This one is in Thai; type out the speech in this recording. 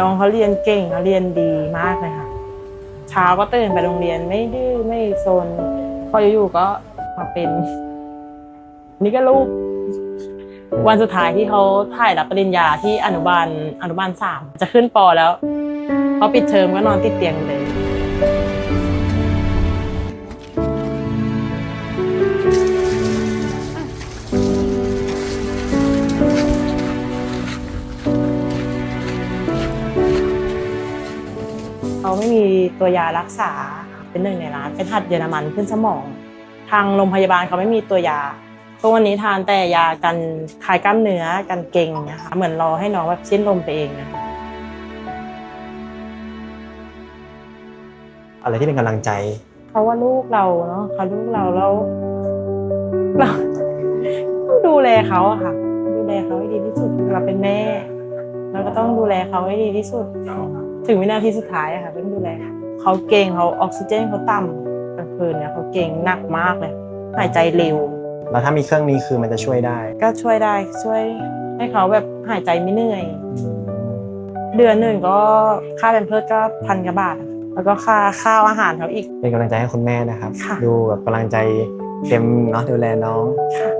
น้องเขาเรียนเก่งเขาเรียนดีมากเลยค่ะ เช้าก็ตื่นไปโรงเรียนไม่ดื้อไม่โซนพออยู่ๆก็มาเป็น นี่ก็ลูกวันสุดท้ายที่เขาถ่ายรับปริญญาที่อนุบาลอนุบาลสามจะขึ้นปอแล้วเขาปิดเทอมก็นอนติดเตียงเลย เขาไม่มีตัวยารักษาเป็นหนึ่งในร้านเป็นหัดเยอรมันขึ้นสมอง ทางโรงพยาบาลเขาไม่มีตัวยาทุกวันนี้ทานแต่ยากันคลายกล้ามเนื้อกันเก่งนะคะเหมือนรอให้น้องแบบสิ้นลมไปเองนะคะอะไรที่เป็นกำลังใจเขาว่าลูกเราเนาะเขาลูกเราแล้วเราต้องดูแลเขาอะค่ะ ดูแลเขาให้ดีที่สุดเราเป็นแม่เราก็ต้องดูแลเขาให้ดีที่สุด ถึงวินาทีสุดท้ายอะค่ะต้องดูแลเขาเก่งเขาออกซิเจนเขาต่ำกลางคืนเนี่ยเขาเก่งหนักมากเลยหายใจเร็ว แล้วถ้ามีเครื่องนี้คือมันจะช่วยได้ ก็ช่วยได้ช่วยให้เขาแบบหายใจไม่เหนื่อย เดือนหนึ่งก็ค่าเป็นเพิร์ดก็พันกว่าบาทอะแล้วก็ค่าข้าวอาหารเขาอีก เป็นกำลังใจให้คุณแม่นะครับค่ะดูแบบกำลังใจเต็มเนาะดูแลน้องค่ะ